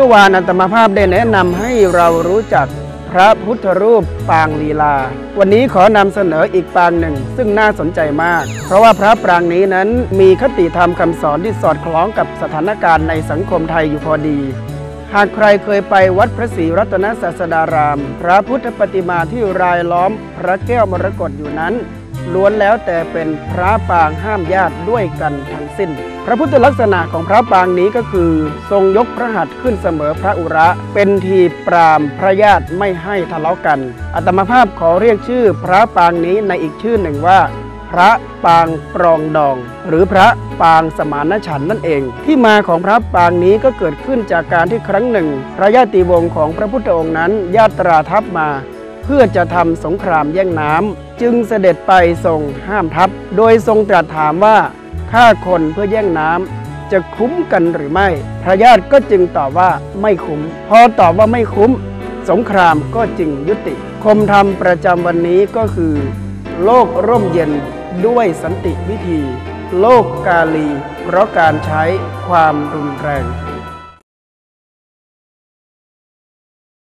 มื่อวานอัตมาภาพได้แนะนำให้เรารู้จักพระพุทธรูปปางลีลา วันนี้ขอนำเสนออีกปางหนึ่ง ซึ่งน่าสนใจมาก เพราะว่าพระปรางนี้นั้นมีคติธรรมคำสอนที่สอดคล้องกับสถานการณ์ในสังคมไทยอยู่พอดี หากใครเคยไปวัดพระศรีรัตนศาสดาราม พระพุทธปฏิมาที่รายล้อมพระแก้วมรกตอยู่นั้น ล้วนแล้วแต่เป็นพระปางห้ามญาติด้วยกันทั้งสิ้น พระพุทธลักษณะของพระปางนี้ก็คือ ทรงยกพระหัตถ์ขึ้นเสมอพระอุระ เป็นทีปรามพระญาติไม่ให้ทะเลาะกัน อัตมาภาพขอเรียกชื่อพระปางนี้ในอีกชื่อหนึ่งว่า พระปางปรองดอง หรือพระปางสมานฉันนั่นเอง ที่มาของพระปางนี้ก็เกิดขึ้นจากการที่ครั้งหนึ่ง พระญาติวงศ์ของพระพุทธองค์นั้นญาตราทัพมา พื่อจะทำสงครามแย่งน้ำจึงเสด็จไปทรงห้ามทัพ โดยทรงตรัสถามว่าฆ่าคนเพื่อแย่งน้ำจะคุ้มกันหรือไม่ พระญาติก็จึงตอบว่าไม่คุ้ม พอตอบว่าไม่คุ้ม สงครามก็จึงยุติ คมธรรมประจำวันนี้ก็คือ โลกร่มเย็นด้วยสันติวิธี โลกกาลี เพราะการใช้ความรุนแรง